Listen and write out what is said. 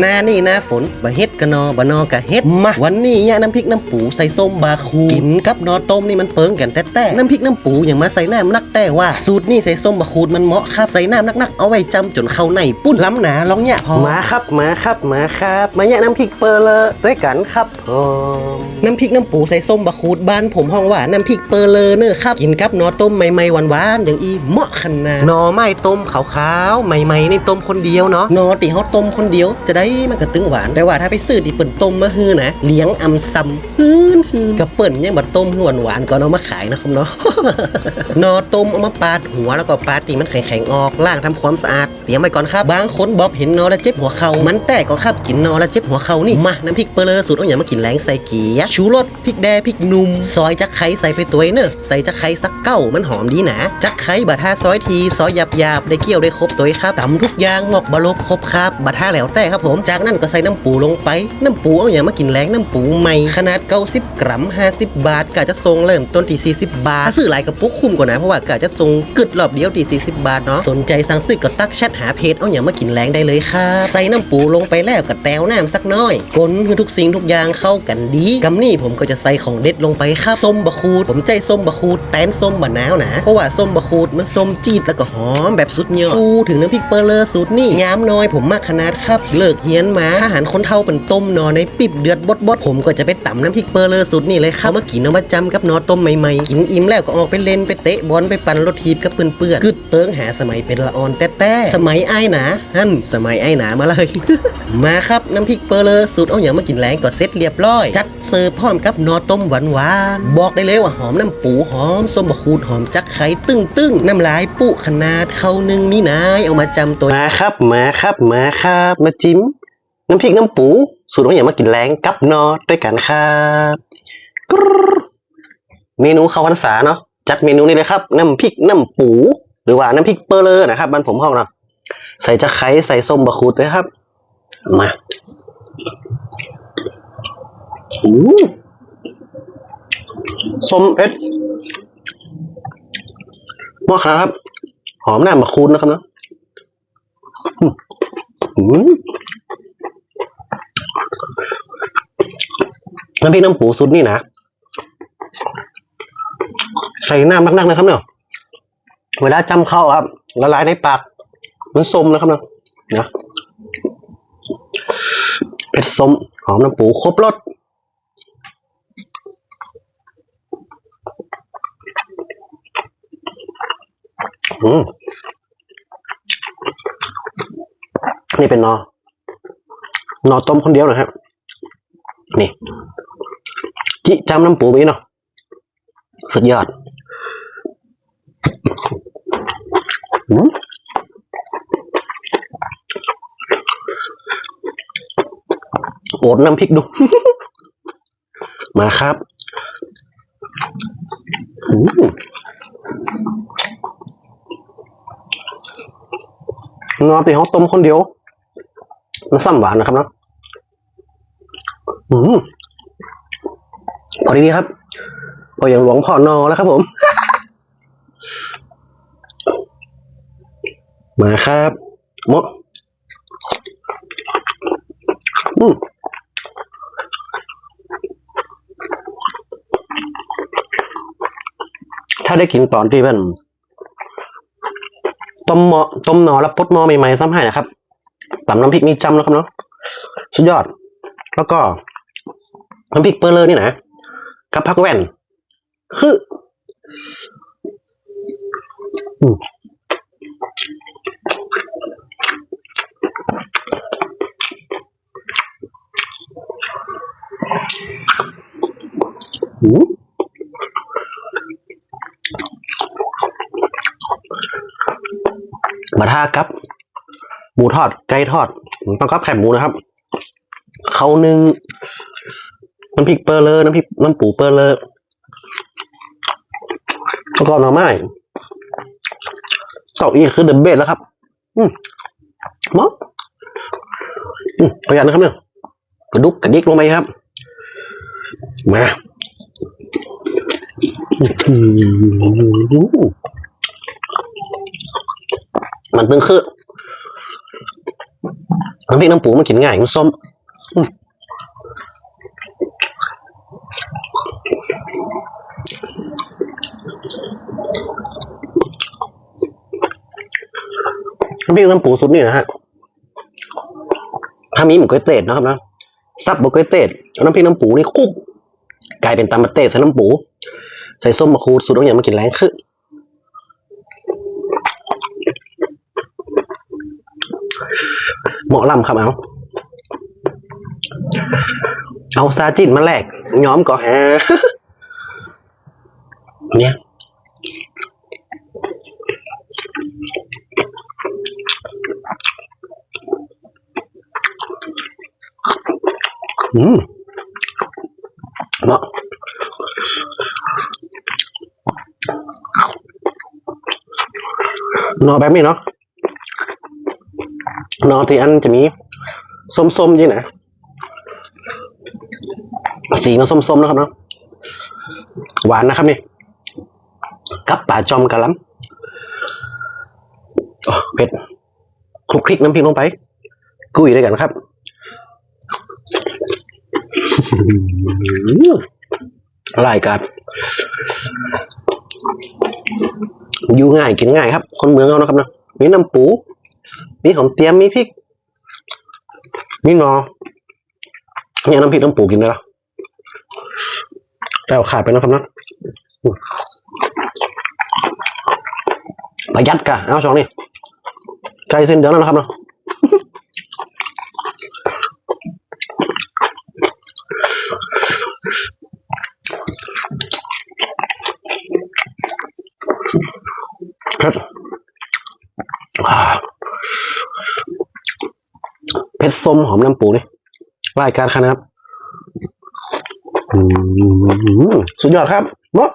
หน้านี่หน้าฝนบะเฮ็ดกะนอบะนอกะเฮ็ดมาวันนี้เนี่ยน้ำพริกน้ำปูใส่ส้มบาคูกินกับนอต้มนี่มันเปิงกันแต่แต่น้ำพริกน้ำปูอย่างมาใส่น้ำนักแต่ว่า สูตรนี่ใส่ส้มบาคูดมันเหมาะครับใส่น้ำนักๆเอาไว้จำจนเข้าในปุ้นล้ำหนาลองเนี่ยพอมาครับมาครับมาครับ มาเนี่ยน้ำพริกเปอร์เลอด้วยกันครับผมน้ำพริกน้ำปูใส่ส้มบาคูดบ้านผมห้องว่าน้ำพริกเปอร์เลอเนอะครับกินกับนอต้มใหม่ๆหวานๆอย่างอีเหมาะขนาดหนอไม้ต้มขาวๆใหม่ๆนี่ต้มคนเดียวเนาะหนอตีเขาต้มคนเดียวจะได้มันกระตึงหวาน แต่ว่าถ้าไปซื้อที่เปิ่นต้มมาฮือนะ เลี้ยงอำซำฮืนฮืนกับเปิ่นยังบัดต้มหวานหวานก่อนเอามาขายนะครับเนาะนอต้มเอามาปาดหัวแล้วก็ปาดตีมันแข็งๆออกล้างทำความสะอาดเตรียมไว้ก่อนครับบางคนบอกเห็นนอแล้วเจ็บหัวเข่ามันแต่ก็ครับกินนอแล้วเจ็บหัวเข่านี่มาน้ำพริกเปลือสูตรเอาอย่างมากินแรงใส่เกี๊ยชูรสพริกแดงพริกนุ่มซอยจักไข่ใส่ไปตัวเนอะใส่จักไข่สักเก้ามันหอมดีนะจักไข่บะท่าซอยทีซอยหยาบๆได้เกี่ยวได้ครบตัวครับตำทุกอย่างหมอกบะลบครบครับบะท่าแล้วแต่ครับผมจากนั้นก็ใส่น้ำปูลงไป น้ำปูเอาอย่างมากินแรงน้ำปูใหม่ขนาด 90 กรัม 50 บาทกะจะทรงเริ่มต้นที่ 40 บาทถ้าซื้อหลายกระปุกคุ้มกว่านะเพราะว่ากะจะทรงกึดรอบเดียวที่40 บาทเนาะสนใจสั่งซื้อก็ตักแชทหาเพจเอาอย่างมากินแรงได้เลยครับใส่น้ำปูลงไปแล้วก็แต้วน้ำสักน้อยกลนคือทุกสิ่งทุกอย่างเข้ากันดีกำนี่ผมก็จะใส่ของเด็ดลงไปครับส้มบะคูด ผมใจส้มบะคูดแตนส้มบะนาวนะเพราะว่าส้มบะคูดมันส้มจีดแล้วก็หอมแบบสุดยอดอูถึงน้ำพริกเปอร์เลอร์สูตรนี่ยามน้อยผมมากขนาดครับเลิกเฮียนมาอาหารคนเท่าเป็นต้มนอในปิบเดือดบดบดผมก็จะไปตำน้ำพริกเปอร์เลอร์สูตรนี่เลยครับเมื่อกี้น้อามาจำกับนอต้มใหม่ๆกินอิ่มแล้วก็ออกไปเล่นไปเตะบอลไปปั่นรถทีบกับเปื่อนๆกึดเติงหาสมัยเป็นละออนแต่แต่สมัยไอ้หนาฮั่นสมัยไอ้ายหนามาเลย มาครับน้ำพริกเปอร์เลอร์สูตรเอาอย่างมากินแรงก็เซ็ตเรียบร้อยจัด เสิร์ฟพร้อมกับนอต้มหวานหวานๆบอกได้เลยว่าหอมน้ำปูหอมส้มบะคูดหอมจักไข่ตึ้งตึ้งๆน้ำลายปุขนาดเขาหนึ่งมีนายเอามาจำตัวมาครับมาครับมาครับมาจิ้มน้ำพริกน้ำปูสูตรเอาอย่างมากินแรงกับนอด้วยกันครับเมนูข้าวพรรษาเนาะจัดเมนูนี้เลยครับน้ำพริกน้ำปู หรือว่าน้ำพริกเปอร์เลอร์นะครับบ้านผมห้องเนาะใส่จะไคร้ใส่ส้มบะคูดด้วยครับมา ส้มเอ็ดหม้อครับ หอมหน้ามะคูดนะครับเนาะน้ำพริกน้ำปูสุดนี่นะใส่น้ำนักๆนะครับเนาะเวลาจำเข้าครับละลายในปาก มันส้มนะครับเนาะนะเผ็ดส้มหอมน้ำปูครบรส นี่เป็นนอนอต้มคนเดียวนะครับ นี่ จิจำน้ำปูไปเนาะสุดยอดอืมโอดน้ำพริกดู มาครับ อืม นอนตีเขาต้มคนเดียวมันซ้ำหวานนะครับเนาะอืมพอดีๆครับพออย่างหลวงพ่อนอแล้วครับผม มาครับมดอืมถ้าได้กินตอนที่เป็น ต้มหมอต้มหนอแล้วปดหมอใหม่ๆซ้ำให้นะครับตำน้ำพริกมีจำนะครับเนาะสุดยอด แล้วก็น้ำพริกเปอร์เลอร์นี่นะกับผักแว่น คืออืม หู มาท่าครับหมูทอด ไก่ทอดต้องกับแคบหมูนะครับเขาหนึ่งน้ำพริกเปอร์เลอร์น้ำพริกน้ำปูเปอร์เลอร์แล้วก็หน่อไม้เต่าอีกคือเดอะเบสแล้วครับ อืมมออืมประหยัดนะครับเนี่ยกระดุกกระดิกลงไปครับ มาอื้อหือ มันตึงคือน้ำพริกน้ำปูมันกินง่ายมันส้มน้ำพริกน้ำปูซุปนี่นะฮะถ้ามีหมูก๋วยเตี๋ยวนะครับนะซับหมูก๋วยเตี๋ยวน้ำพริกน้ำปูนี่คุกกลายเป็นตำมะเตะใส่น้ำปู ใส่ส้มมะขูดสูตรของอย่างมากินแรงคือ หมาะลำครับเอาเอาซาจินมาแลกย้อมก่อนฮะเนี่ยอืมเนาะนอแบบนี้เนาะ นอที่อันจะมีส้มๆยี่นะสีมันส้มๆนะครับเนาะหวานนะครับนี่กับป่าจอมกะลำเผ็ดคลุกคลิกน้ำพริกลงไป กุ้ยด้วยกันครับรายการอยู่ง่ายกินง่ายครับ คนเมืองเรานะครับนะมีน้ำปู มีหอมเตียมมีพริก มีงอเนี่ยน้ำพริกน้ำปูกินได้หรอแล้วขาดไปนะครับนะประหยัดกะเอาสองนี่ไก่เส้นเดียวแล้วนะครับเนาะครับ เผ็ดส้มหอมน้ำปูนี่รายการครับนะครับสุดยอดครับเนาะ